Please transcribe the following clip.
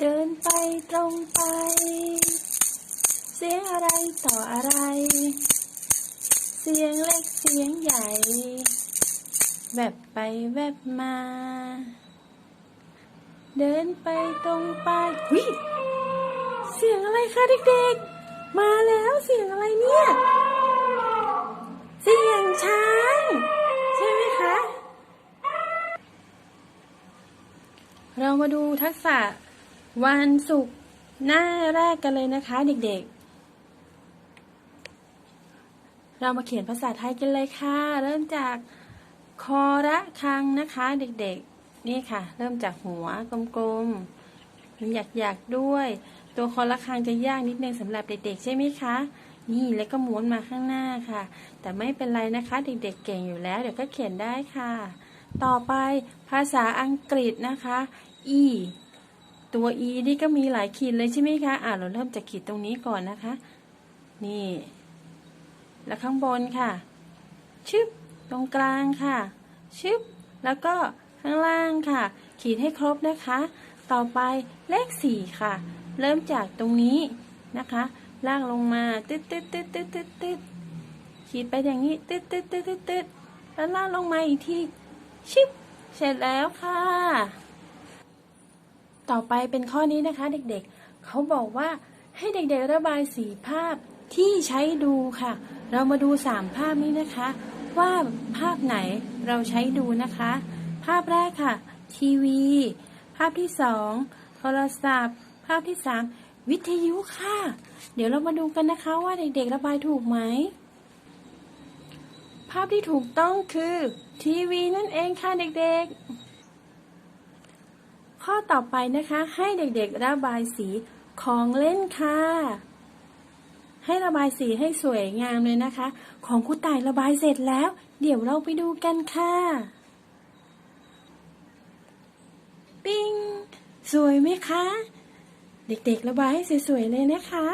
เดินไปตรงไป เสียงอะไรต่ออะไร เสียงเล็กเสียงใหญ่แบบไปแวบมา เดินไปตรงไปหุยเสียงอะไรคะเด็กๆ มาแล้วเสียงอะไรเนี่ย เสียงช้าง ใช่ไหมคะ เรามาดูทักษะ วันศุกร์หน้าแรกกันเลยนะคะ เด็กๆ เรามาเขียนภาษาไทยกันเลยค่ะ เริ่มจากคอระคังนะคะ เด็กๆ นี่ค่ะ เริ่มจากหัวกลมๆมีหยักๆด้วย ตัวคอระคังจะยากนิดนึงสำหรับเด็กๆ ใช่ไหมคะ นี่แล้วก็ม้วนมาข้างหน้าค่ะ แต่ไม่เป็นไรนะคะ เด็กๆ เก่งอยู่แล้ว เดี๋ยวก็เขียนได้ค่ะ ต่อไปภาษาอังกฤษนะคะ e ตัว e นี่ก็มีหลายขีดเลยใช่ไหมคะ อ่าเราเริ่มจากขีดตรงนี้ก่อนนะคะ นี่ แล้วข้างบนค่ะ ชึบ ตรงกลางค่ะ ชึบ แล้วก็ข้างล่างค่ะ ขีดให้ครบนะคะ ต่อไปเลขสี่ค่ะ เริ่มจากตรงนี้นะคะ ลากลงมา ตึ๊ดตึ๊ดตึ๊ดตึ๊ดตึ๊ดตึ๊ดขีดไปอย่างนี้ ตึ๊ดตึ๊ดตึ๊ดตึ๊ดตึ๊ดแล้วลากลงมาอีกทีชิบเสร็จแล้วค่ะ ต่อไปเป็นข้อนี้นะคะเด็กๆ เขาบอกว่าให้เด็กๆระบายสีภาพที่ใช้ดูค่ะ เรามาดูสามภาพนี้นะคะ ว่าภาพไหนเราใช้ดูนะคะ ภาพแรกค่ะ ทีวี ภาพที่สองโทรศัพท์ ภาพที่สามวิทยุค่ะ เดี๋ยวเรามาดูกันนะคะว่าเด็กๆระบายถูกไหม ภาพที่ถูกต้องคือ ทีวีนั่นเองค่ะเด็กๆ ข้อต่อไปนะคะ ให้เด็กๆระบายสีของเล่นค่ะ ให้ระบายสีให้สวยงามเลยนะคะ ของครูต่ายระบายเสร็จแล้ว เดี๋ยวเราไปดูกันค่ะปิ้งสวยไหมคะ เด็กๆระบายให้สวยๆเลยนะคะ